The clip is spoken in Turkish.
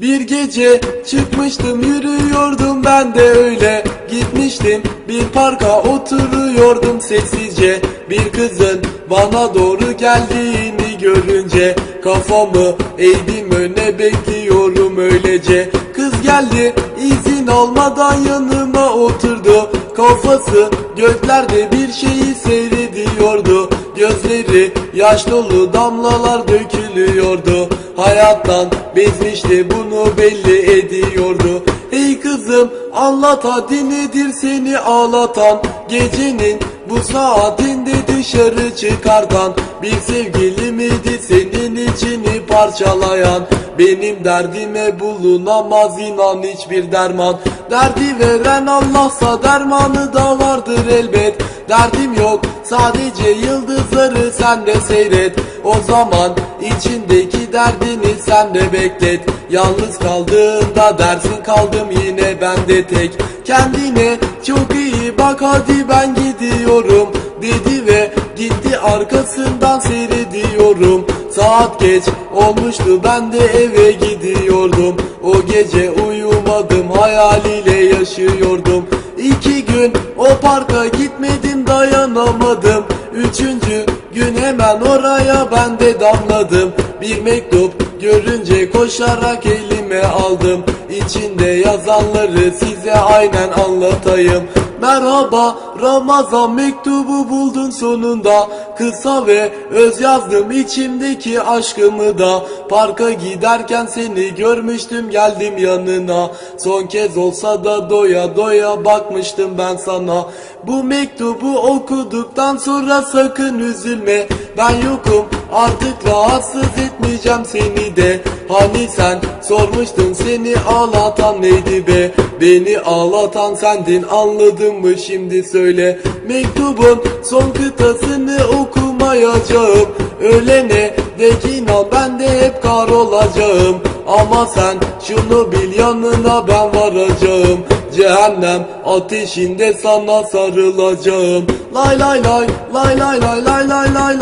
Bir gece çıkmıştım yürüyordum. Ben de öyle Gitmiştim. Bir parka oturuyordum sessizce. Bir kızın bana doğru geldiğini görünce Kafamı eğdim öne bekliyorum öylece. Kız geldi izin almadan yanıma oturdu. Kafası göklerde bir şeyi seyrediyordu. Gözleri yaş dolu damlalar dökülüyordu Hayattan bezmişti bunu belli ediyordu. Ey kızım anlat hadi nedir seni ağlatan. Gecenin bu saatinde dışarı çıkartan Bir sevgili miydi senin içini parçalayan. Benim derdime bulunamaz inan hiçbir derman. Derdi veren Allah'sa dermanı da vardır elbet. Derdim yok sadece yıldızları sen de seyret. O zaman içindeki derdini sen de beklet. Yalnız kaldığında dersin kaldım yine ben de tek. Kendine çok iyi bak hadi ben gidiyorum. Dedi ve gitti arkasından seyrediyorum. Saat geç olmuştu ben de eve gidiyordum. O gece uyumadım hayaliyle yaşıyordum. İki gün o parka gitmedim dayanamadım. Üçüncü gün hemen oraya ben de damladım Bir mektup görünce koşarak elime aldım. İçinde yazanları size aynen anlatayım. Merhaba Ramazan mektubu buldun sonunda. Kısa ve öz yazdım içimdeki aşkımı da. Parka giderken seni görmüştüm geldim yanına. Son kez olsa da doya doya bakmıştım ben sana. Bu mektubu okuduktan sonra sakın üzülme Ben yokum artık rahatsız etmeyeceğim seni de. Hani sen sormuştun seni ağlatan neydi be? Beni ağlatan sendin anladın mı? Şimdi söyle. Mektubun son kıtasını okumayacağım. Ölene dek inan ben de hep kar olacağım. Ama sen şunu bil yanına ben varacağım. Cehennem ateşinde sana sarılacağım. Lay lay lay lay lay lay lay lay lay